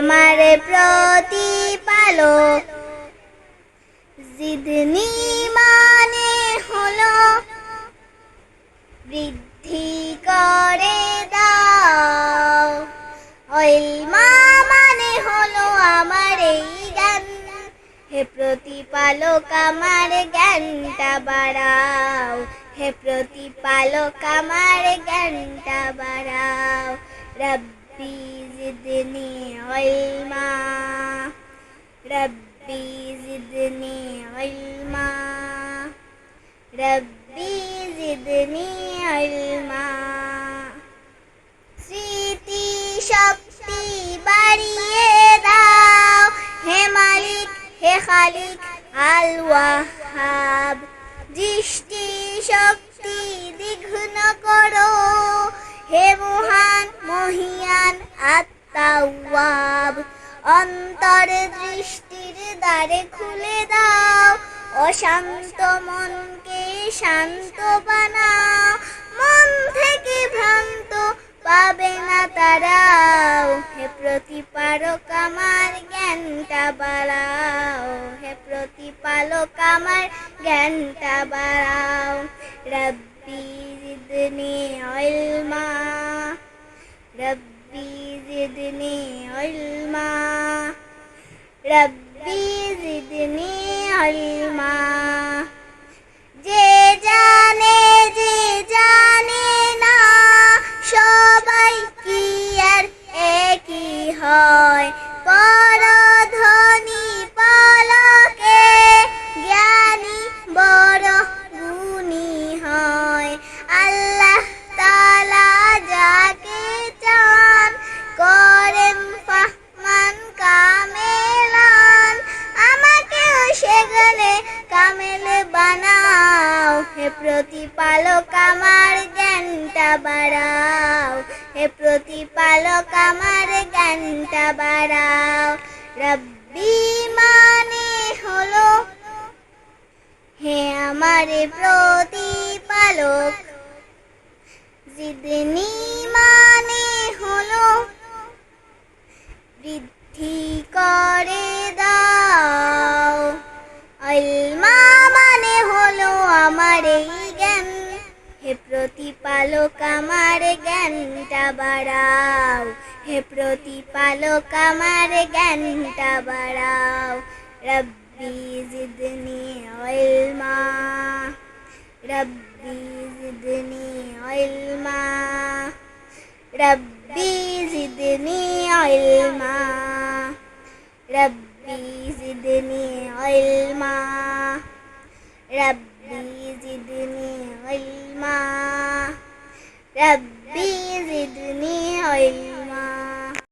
আমার প্রতিপালক। জিদনি মানে হলো বৃদ্ধি করে দাও। ইলমা মানে হলো আমার এই জ্ঞান। হে প্রতিপালক, আমার জ্ঞানটা বাড়াও। হে প্রতিপালক, আমার জ্ঞানটা বাড়াও। রব্বি জিদনি ইলমা রব্বি জিদনি ইলমা রব্বি জিদনি ইলমা স্মৃতি শক্তি বাড়িয়ে দাও হে মালিক হে খালিক আল ওয়াহাব দৃষ্টি শক্তি অন্তর দৃষ্টির দ্বারে খুলে দাও। অশান্ত মনকে শান্ত বানাও। মন থেকে ভ্রান্ত পাবে না তারাও। হে প্রতিপালক, আমার জ্ঞানটা বাড়াও। হে প্রতিপালক, আমার জ্ঞানটা বাড়াও। রব্বি জিদনি ইলমা। রব্বি জিদনি ইলমা। রব্বি জিদনি ইলমা বানাও। হে প্রতিপালক আমার জ্ঞানটা বাড়াও। হে প্রতিপালক আমার জ্ঞানটা বাড়াও। রব্বি মানে হলো হে আমার প্রতিপালক। জিদনি প্রতিপালক আমার জ্ঞানটা বাড়াও। হে প্রতিপালক আমার জ্ঞানটা বাড়াও। রব্বি জিদনি ইলমা, রব্বি জিদনি ইলমা, রব্বি জিদনি ইলমা, রব্বি জিদনি ইলমা, রব্বি জিদনি ইলমা। রব্বি জিদনি ইলমা